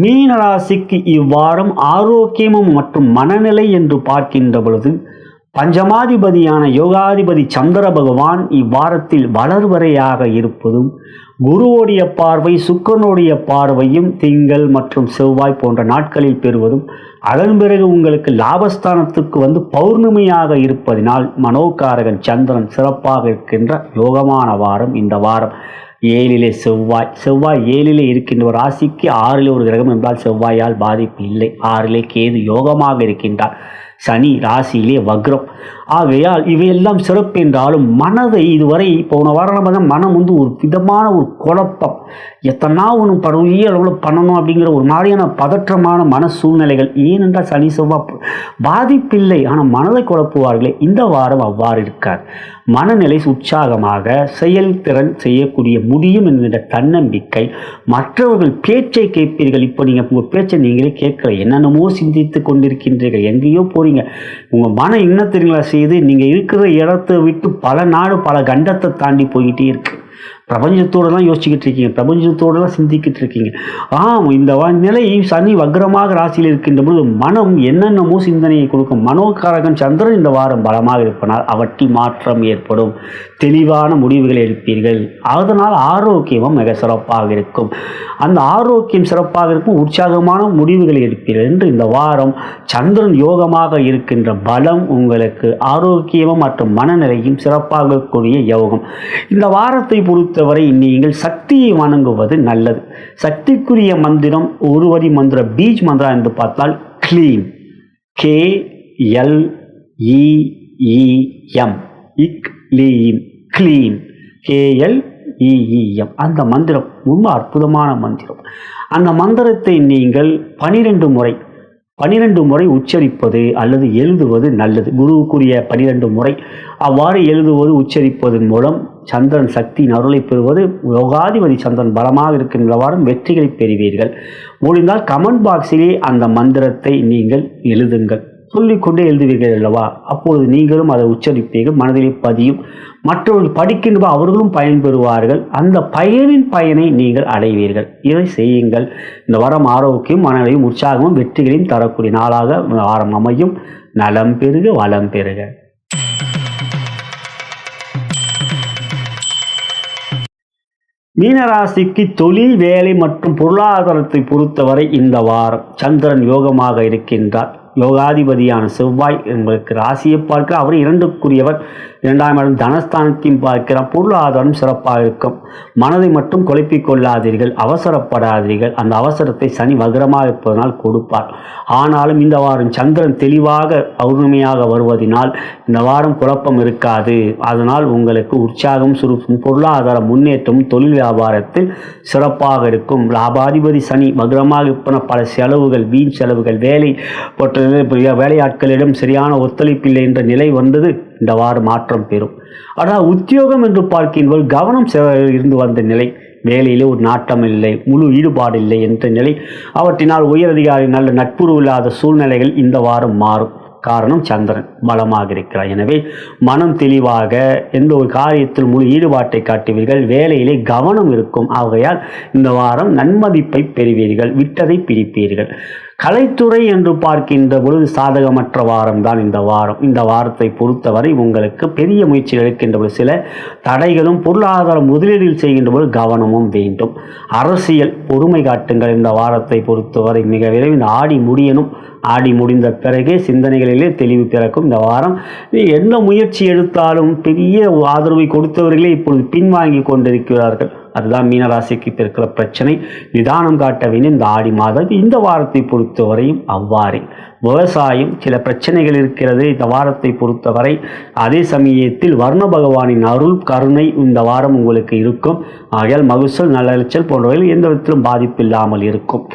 மீனராசிக்கு இவ்வாரம் ஆரோக்கியமும் மற்றும் மனநிலை என்று பார்க்கின்ற பொழுது பஞ்சமாதிபதியான யோகாதிபதி சந்திர பகவான் இவ்வாரத்தில் வளர்வரையாக இருப்பதும் குருவோடைய பார்வை சுக்கரனுடைய பார்வையும் திங்கள் மற்றும் செவ்வாய் போன்ற நாட்களில் பெறுவதும் அதன் பிறகு உங்களுக்கு லாபஸ்தானத்துக்கு வந்து பௌர்ணமியாக இருப்பதினால் மனோகாரகன் சந்திரன் சிறப்பாக இருக்கின்ற யோகமான வாரம் இந்த வாரம். ஏழிலே செவ்வாய். செவ்வாய் ஏழிலே இருக்கின்ற ஒரு ராசிக்கு ஆறிலே ஒரு கிரகம் என்றால் செவ்வாயால் பாதிப்பு இல்லை. ஆறிலே கேது யோகமாக இருக்கின்றார். சனி ராசியிலே வக்ரம். ஆகையால் இவையெல்லாம் சிறப்பு என்றாலும் மனதை இதுவரை போன வாரம் பார்த்தா மனம் வந்து ஒரு விதமான ஒரு குழப்பம். எத்தனா ஒன்று பரவிய அளவில் பண்ணணும் அப்படிங்கிற ஒரு மாதிரியான பதற்றமான மன சூழ்நிலைகள் ஏனென்றால் சனி செவ்வாய் பாதிப்பில்லை. ஆனால் மனதை குழப்புவார்களே. இந்த வாரம் அவ்வாறு இருக்கார் மனநிலை உற்சாகமாக செயல்திறன் செய்யக்கூடிய முடியும் என்கின்ற தன்னம்பிக்கை. மற்றவர்கள் பேச்சை கேட்பீர்கள். இப்போ நீங்கள் உங்கள் பேச்சை நீங்களே கேட்கல. என்னென்னமோ சிந்தித்து கொண்டிருக்கின்றீர்கள். எங்கேயோ போறீங்க. உங்கள் மனம் என்ன தெரியுங்களா? செய்து நீங்கள் இருக்கிற இடத்தை விட்டு பல நாடு பல கண்டத்தை தாண்டி போய்கிட்டே இருக்கு. பிரபஞ்சத்தோடலாம் யோசிச்சுக்கிட்டு இருக்கீங்க. பிரபஞ்சத்தோடலாம் சிந்திக்கிட்டு இருக்கீங்க. ஆம் இந்த நிலை சனி வக்ரமாக ராசியில் இருக்கின்ற பொழுது மனம் என்னென்னமோ சிந்தனையை கொடுக்கும். மனோகாரகன் சந்திரன் இந்த வாரம் பலமாக இருப்பனால் அவற்றில் மாற்றம் ஏற்படும். தெளிவான முடிவுகளை எடுப்பீர்கள். அதனால் ஆரோக்கியமும் மிக சிறப்பாக இருக்கும். அந்த ஆரோக்கியம் சிறப்பாக இருக்கும். உற்சாகமான முடிவுகளை எடுப்பீர்கள் என்று இந்த வாரம் சந்திரன் யோகமாக இருக்கின்ற பலம் உங்களுக்கு ஆரோக்கியமும் மற்றும் மனநிலையும் சிறப்பாக கூடிய யோகம். இந்த வாரத்தை பொறுத்தவரை நீங்கள் சக்தியை வணங்குவது நல்லது. சக்திக்குரிய மந்திரம் ஒரு வரி மந்திர பீஜ் மந்திரம் என்று பார்த்தால் க்ளீம் கே எல் இஎம் இக்லீம் க்ளீம் கேஎல் இஇஎம் அந்த மந்திரம் ரொம்ப அற்புதமான மந்திரம். அந்த மந்திரத்தை நீங்கள் பனிரெண்டு முறை பனிரெண்டு முறை உச்சரிப்பது அல்லது எழுதுவது நல்லது. குருவுக்குரிய பனிரெண்டு முறை. அவ்வாறு எழுதுவது உச்சரிப்பதன் மூலம் சந்திரன் சக்தியின் அருளை பெறுவது யோகாதிபதி சந்திரன் பலமாக இருக்கின்ற வாரம் வெற்றிகளை பெறுவீர்கள். முடிந்தால் கமெண்ட் பாக்ஸிலே அந்த மந்திரத்தை நீங்கள் எழுதுங்கள். சொல்லிக்கொண்டே எழுதுவீர்கள் அல்லவா? அப்பொழுது நீங்களும் அதை உச்சரிப்பீர்கள் மனதிலே பதியும். மற்றவர்கள் படிக்கின்ற அவர்களும் பயன்பெறுவார்கள் அந்த பயனின் பயனை நீங்கள் அடைவீர்கள். இதை செய்யுங்கள். இந்த வாரம் ஆரோக்கியம் மனநிலையும் உற்சாகமும் வெற்றிகளையும் தரக்கூடிய நாளாக வாரம் அமையும். நலம் பெருக வளம் பெருக. மீனராசிக்கு தொழில் வேலை மற்றும் பொருளாதாரத்தை பொறுத்தவரை இந்த வாரம் சந்திரன் யோகமாக இருக்கின்றார். யோகாதிபதியான செவ்வாய் உங்களுக்கு ராசியை பார்க்க அவர் இரண்டுக்குரியவர். இரண்டாம் இடம் தனஸ்தானத்தையும் பார்க்கிறார் பொருளாதாரம் சிறப்பாக இருக்கும். மனதை மட்டும் குழப்பிக் கொள்ளாதீர்கள். அவசரப்படாதீர்கள். அந்த அவசரத்தை சனி வகரமாக இருப்பதனால் கொடுப்பார். ஆனாலும் இந்த வாரம் சந்திரன் தெளிவாக பௌர்ணமியாக வருவதினால் இந்த வாரம் குழப்பம் இருக்காது. அதனால் உங்களுக்கு உற்சாகம் சுருக்கும் பொருளாதார முன்னேற்றமும் தொழில் வியாபாரத்தில் சிறப்பாக இருக்கும். லாபாதிபதி சனி வக்ரமாக இருப்பன பல செலவுகள் வீண் செலவுகள் வேலை போட்ட வேலையாட்களிடம் சரியான ஒத்துழைப்பில்லை என்ற நிலை வந்தது. இந்த வாரம் மாற்றம் பெறும். ஆனால் உத்தியோகம் என்று பார்க்கின்றோம் கவனம் இருந்து வந்த நிலை. வேலையிலே ஒரு நாட்டம் இல்லை முழு ஈடுபாடு இல்லை என்ற நிலை. அவற்றினால் உயரதிகாரி நல்ல நட்புறவு இல்லாத சூழ்நிலைகள் இந்த வாரம் மாறும். காரணம் சந்திரன் பலமாக இருக்கிறார். எனவே மனம் தெளிவாக எந்த ஒரு காரியத்தில் முழு ஈடுபாட்டை காட்டுவீர்கள். வேலையிலே கவனம் இருக்கும். ஆகையால் இந்த வாரம் நன்மதிப்பை பெறுவீர்கள். விட்டதை பிரிப்பீர்கள் கலைத்துறை என்று பார்க்கின்ற பொழுது சாதகமற்ற வாரம் தான் இந்த வாரம். இந்த வாரத்தை பொறுத்தவரை உங்களுக்கு பெரிய முயற்சிகள் எடுக்கின்ற பொழுது சில தடைகளும் பொருளாதார முதலீடில் செய்கின்ற பொழுது கவனமும் வேண்டும். அரசியல் பொறுமை காட்டுங்கள் இந்த வாரத்தை பொறுத்தவரை. மிக விரைவில் ஆடி முடியணும். ஆடி முடிந்த பிறகே சிந்தனைகளிலே தெளிவு பிறக்கும் இந்த வாரம். நீ என்ன முயற்சி எடுத்தாலும் பெரிய ஆதரவை கொடுத்தவர்களே இப்பொழுது பின்வாங்கி கொண்டிருக்கிறார்கள். அதுதான் மீனராசிக்கு இப்போ இருக்கிற பிரச்சனை. நிதானம் காட்ட வேண்டிய இந்த ஆடி மாதம் இந்த வாரத்தை பொறுத்தவரையும் அவ்வாறே. விவசாயம் சில பிரச்சனைகள் இருக்கிறது. இந்த வாரத்தை பொறுத்தவரை அதே சமயத்தில் வர்ண பகவானின் அருள் கருணை இந்த வாரம் உங்களுக்கு இருக்கும். ஆகையால் மகுசல் நல்லச்சல் போன்றவைகள் எந்த விதத்திலும் பாதிப்பு இல்லாமல் இருக்கும்.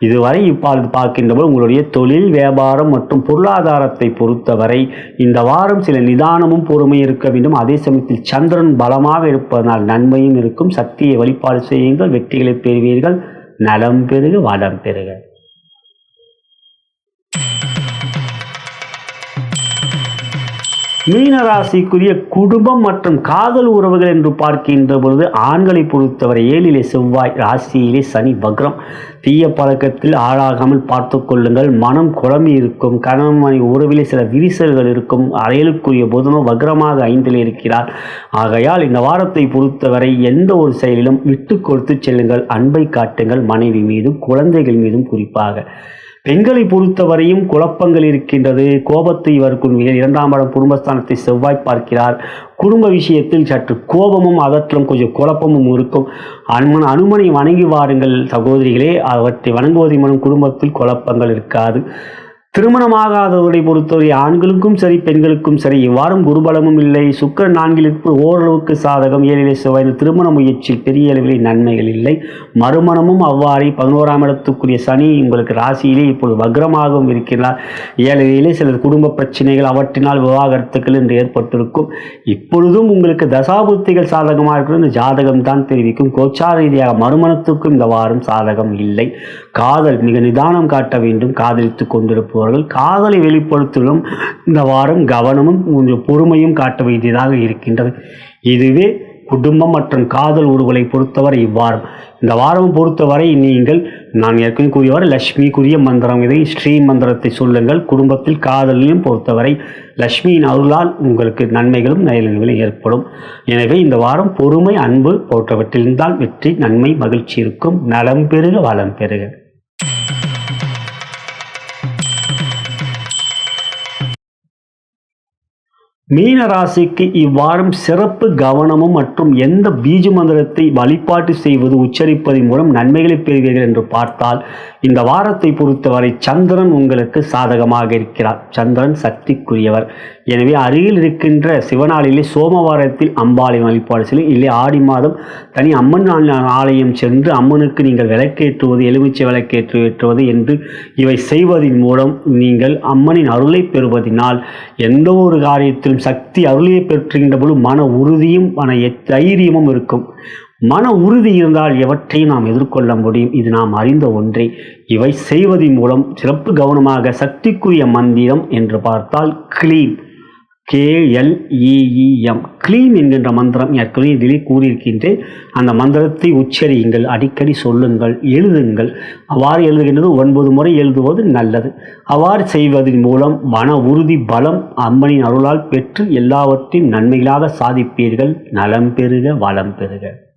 இதுவரை இப்பொழுது பார்க்கின்றபோது உங்களுடைய தொழில் வியாபாரம் மற்றும் பொருளாதாரத்தை பொறுத்தவரை இந்த வாரம் சில நிதானமும் பொறுமை இருக்க வேண்டும். அதே சமயத்தில் சந்திரன் பலமாக இருப்பதனால் நன்மையும் இருக்கும். சக்தியை வழிபாடு செய்யுங்கள். வெற்றிகளை பெறுவீர்கள். நலம் பெருக வளம் பெறுக மீனராசிக்குரிய குடும்பம் மற்றும் காதல் உறவுகள் என்று பார்க்கின்ற பொழுது ஆண்களை பொறுத்தவரை ஏழிலே செவ்வாய் ராசியிலே சனி வக்ரம். தீய பழக்கத்தில் ஆளாகாமல் பார்த்து கொள்ளுங்கள். மனம் குழம்பி இருக்கும். கணவன் மனைவி உறவிலே சில விரிசல்கள் இருக்கும். அறையலுக்குரிய புதனும் வக்ரமாக ஐந்தில் இருக்கிறார். ஆகையால் இந்த வாரத்தை பொறுத்தவரை எந்த ஒரு செயலிலும் விட்டு கொடுத்து செல்லுங்கள். அன்பை காட்டுங்கள். மனைவி மீதும் குழந்தைகள் மீதும் குறிப்பாக. பெண்களை பொறுத்தவரையும் குழப்பங்கள் இருக்கின்றது. கோபத்தை வறுக்கும் இரண்டாம் இடம் குடும்பஸ்தானத்தை செவ்வாய் பார்க்கிறார். குடும்ப விஷயத்தில் சற்று கோபமும் அதற்றும் கொஞ்சம் குழப்பமும் இருக்கும். அனுமன் அனுமனை வணங்கி வாருங்கள் சகோதரிகளே. அவற்றை வணங்குவதன் மூலம் குடும்பத்தில் குழப்பங்கள் இருக்காது. திருமணமாகாதவர்களை பொறுத்தவரை ஆண்களுக்கும் சரி பெண்களுக்கும் சரி இவ்வாறும் குருபலமும் இல்லை. சுக்கர நான்கிலிருந்து ஓரளவுக்கு சாதகம் ஏழிலே செவ்வாய் திருமண முயற்சியில் பெரிய அளவில் நன்மைகள் இல்லை. மறுமணமும் அவ்வாறே பதினோராம் இடத்துக்குரிய சனி உங்களுக்கு ராசியிலே இப்பொழுது வக்ரமாகவும் இருக்கிறார். ஏழையிலே சில குடும்ப பிரச்சனைகள் அவற்றினால் விவாகரத்துக்கள் என்று ஏற்பட்டிருக்கும். இப்பொழுதும் உங்களுக்கு தசாபுத்திகள் சாதகமாக இருக்கிறது. ஜாதகம் தான் தெரிவிக்கும். கோச்சார ரீதியாக மறுமணத்துக்கும் இந்த வாரம் சாதகம் இல்லை. காதல் மிக நிதானம் காட்ட வேண்டும். காதலித்துக் கொண்டிருப்போம் அவர்கள் காதலை வெளிப்படுத்தலும் இந்த வாரம் கவனமும் கொஞ்சம் பொறுமையும் காட்ட வேண்டியதாக இருக்கின்றது. இதுவே குடும்பம் மற்றும் காதல் உறவுகளை பொறுத்தவரை இவ்வாரம். இந்த வாரம் பொறுத்தவரை நீங்கள் நான் ஏற்கனவே கூறியவாறு லக்ஷ்மிக்குரிய மந்திரம் இதை ஸ்ரீ மந்திரத்தை சொல்லுங்கள். குடும்பத்தில் காதலையும் பொறுத்தவரை லக்ஷ்மியின் அருளால் உங்களுக்கு நன்மைகளும் நயல்களும் ஏற்படும். எனவே இந்த வாரம் பொறுமை அன்பு போன்றவற்றில் இருந்தால் வெற்றி நன்மை மகிழ்ச்சி இருக்கும். நலம் பெருக வளம் பெறுக மீன ராசிக்கு இவ்வாறும் சிறப்பு கவனமும் மற்றும் எந்த பீஜ மந்திரத்தை வழிபாட்டு செய்வது உச்சரிப்பதன் மூலம் நன்மைகளை பெறுவீர்கள் என்று பார்த்தால் இந்த வாரத்தை பொறுத்தவரை சந்திரன் உங்களுக்கு சாதகமாக இருக்கிறார். சந்திரன் சக்திக்குரியவர். எனவே அருகில் இருக்கின்ற சிவனாளிலே சோமவாரத்தில் அம்பாலயம் வழிபாடு செல்லும் இல்லை ஆடி மாதம் தனி அம்மன் ஆலயம் சென்று அம்மனுக்கு நீங்கள் விளக்கேற்றுவது எலுமிச்சை விளக்கேற்று ஏற்றுவது என்று இவை செய்வதன் மூலம் நீங்கள் அம்மனின் அருளை பெறுவதனால் எந்த ஒரு காரியத்திலும் சக்தி அருளியை பெற்றுகின்ற பொழுது மன உறுதியும் மன தைரியமும் இருக்கும். மன உறுதி இருந்தால் எவற்றையும் நாம் எதிர்கொள்ள முடியும். இது நாம் அறிந்த ஒன்றே. இவை செய்வதன் மூலம் சிறப்பு கவனமாக சக்திக்குரிய மந்திரம் என்று பார்த்தால் கிளீன் கேஎல்இஇஎம் கிளீன் என்கின்ற மந்திரம் ஏற்கனவே இதிலே கூறியிருக்கின்றேன் அந்த மந்திரத்தை உச்சரியுங்கள் அடிக்கடி சொல்லுங்கள் எழுதுங்கள். அவ்வாறு எழுதுகின்றது ஒன்பது முறை எழுதுவது நல்லது. அவ்வாறு செய்வதன் மூலம் மன உறுதி பலம் அம்மனின் அருளால் பெற்று எல்லாவற்றையும் நன்மைகளாக சாதிப்பீர்கள். நலம் பெறுக வளம் பெறுக.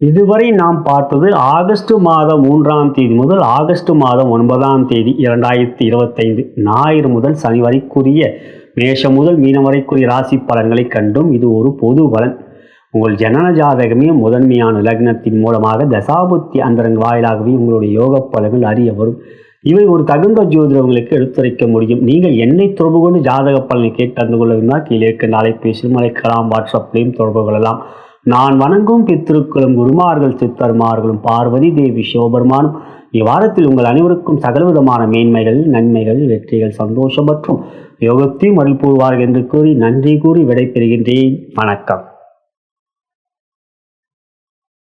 இதுவரை நாம் பார்த்தது ஆகஸ்ட் மாதம் மூன்றாம் தேதி முதல் ஆகஸ்ட் மாதம் ஒன்பதாம் தேதி இரண்டாயிரத்தி இருபத்தைந்து ஞாயிறு முதல் சனி வரைக்குரிய மேஷம் முதல் மீனம் வரைக்குரிய ராசி பலன்களை கண்டும் இது ஒரு பொது பலன். உங்கள் ஜனன ஜாதகமே முதன்மையான லக்னத்தின் மூலமாக தசாபுத்தி அந்தரங்க வாயிலாகவே உங்களுடைய யோக பலன்கள் அறிய வரும். இவை ஒரு தகுந்த ஜோதிடங்களுக்கு எடுத்துரைக்க முடியும். நீங்கள் என்னை தொடர்பு கொண்டு ஜாதக பலனை கேட்டு அறிந்து கொள்ள கீழே இருக்க அலைபேசியிலும் அழைக்கலாம். வாட்ஸ்அப்லையும் தொடர்பு கொள்ளலாம். நான் வணங்கும் பித்திருக்களும் குருமார்கள் சித்தர்மார்களும் பார்வதி தேவி சிவபெருமானும் இவ்வாரத்தில் உங்கள் அனைவருக்கும் சகலவிதமான மேன்மைகள் நன்மைகள் வெற்றிகள் சந்தோஷம் மற்றும் யோகத்தையும் அருள் என்று கூறி நன்றி கூறி விடைபெறுகின்றேன். வணக்கம்.